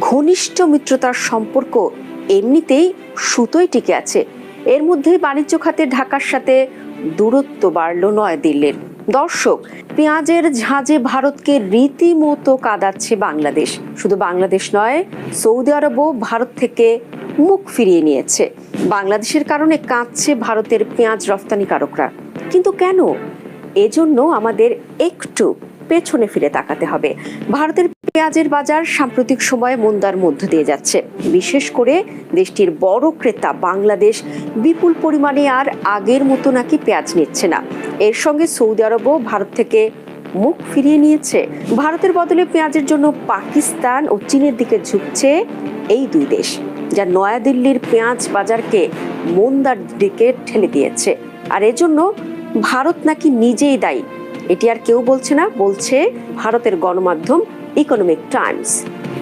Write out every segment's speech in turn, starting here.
ঘনিষ্ঠ মিত্রতার সম্পর্ক এমনিতেই সুতোই টিকে আছে। এর মধ্যেই বাণিজ্য খাতে ঢাকার সাথে দূরত্ব বাড়ল নয়াদিল্লির দর্শক, পেঁয়াজের ঝাঁজে ভারতকে রীতিমতো কাঁদাচ্ছে বাংলাদেশ। শুধু বাংলাদেশ নয়, সৌদি আরবও ভারত থেকে মুখ ফিরিয়ে নিয়েছে। বাংলাদেশের কারণে কাঁদছে ভারতের পেঁয়াজ রফতানিকারকরা কিন্তু কেন? এজন্য আমাদের একটু পেছনে ফিরে তাকাতে হবে। ভারতের পেঁয়াজের বাজার সাম্প্রতিক সময়ে মন্দার মধ্য দিয়ে যাচ্ছে। বিশেষ করে দেশটির বড় ক্রেতা বাংলাদেশ বিপুল পরিমাণে আর আগের মতো নাকি পেঁয়াজ নিচ্ছে না। এর সঙ্গে সৌদি আরবও ভারত থেকে মুখ ফিরিয়ে নিয়েছে। ভারতের বদলে পেঁয়াজের জন্য পাকিস্তান ও চীনের দিকে ঝুঁকছে এই দুই দেশ, যা নয়াদিল্লির পেঁয়াজ বাজারকে মন্দার দিকে ঠেলে দিয়েছে। আর এজন্য ভারত নাকি নিজেই দায়ী এটি আর কেউ বলছে না বলছে ভারতের গণমাধ্যম ইকোনমিক টাইমস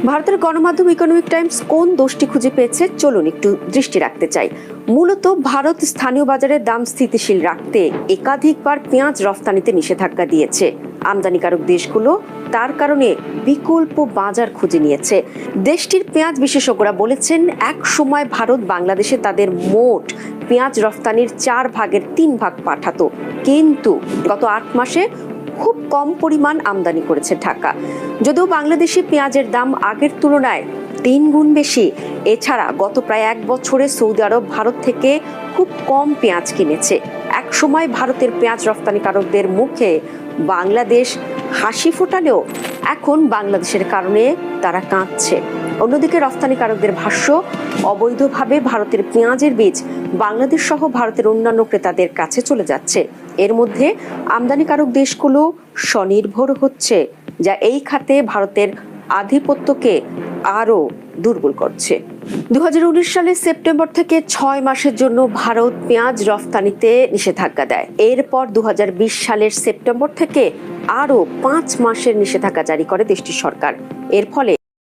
ভারতের গণমাধ্যম ইকোনমিক টাইমস কোন দোষটি খুঁজে পেয়েছে? চলুন একটু দৃষ্টি রাখতে চাই। মূলত ভারত স্থানীয় বাজারে দাম স্থিতিশীল রাখতে একাধিকবার পেঁয়াজ রফতানিতে নিষেধাজ্ঞা দিয়েছে। আমদানিকারক দেশগুলো তার কারণে বিকল্প বাজার খুঁজে নিয়েছে। দেশটির পেঁয়াজ বিশেষজ্ঞরা বলেছেন, এক সময় ভারত বাংলাদেশে তাদের মোট পেঁয়াজ রফতানির চার ভাগের তিন ভাগ পাঠাতো। কিন্তু গত আট মাসে খুব কম পরিমাণ আমদানি করেছে ঢাকা। যদিও বাংলাদেশে পেঁয়াজের দাম আগের তুলনায় তিন গুণ বেশি, এছাড়া গত প্রায় এক বছরে সৌদি আরব, ভারত থেকে খুব কম পেঁয়াজ কিনেছে। এক সময় ভারতের পেঁয়াজ রফতানিকারকদের মুখে বাংলাদেশ হাসি ফোটালেও এখন বাংলাদেশের কারণে তারা কাঁদছে। অন্যদিকে রফতানিকারকদের ভাষ্য, অবৈধভাবে ভারতের পেঁয়াজের বীজ বাংলাদেশ সহ ভারতের অন্যান্য ক্রেতাদের কাছে চলে যাচ্ছে। এর মধ্যে আমদানিকারক দেশগুলো স্বনির্ভর হচ্ছে, যা এই খাতে ভারতের আধিপত্যকে আরও দুর্বল করছে। দু হাজার উনিশ সালের সেপ্টেম্বর থেকে ছয় মাসের জন্য ভারত পেঁয়াজ রফতানিতে নিষেধাজ্ঞা দেয়। এরপর দু হাজার বিশ সালের সেপ্টেম্বর থেকে আরও পাঁচ মাসের নিষেধাজ্ঞা জারি করে দেশটির সরকার। এর ফলে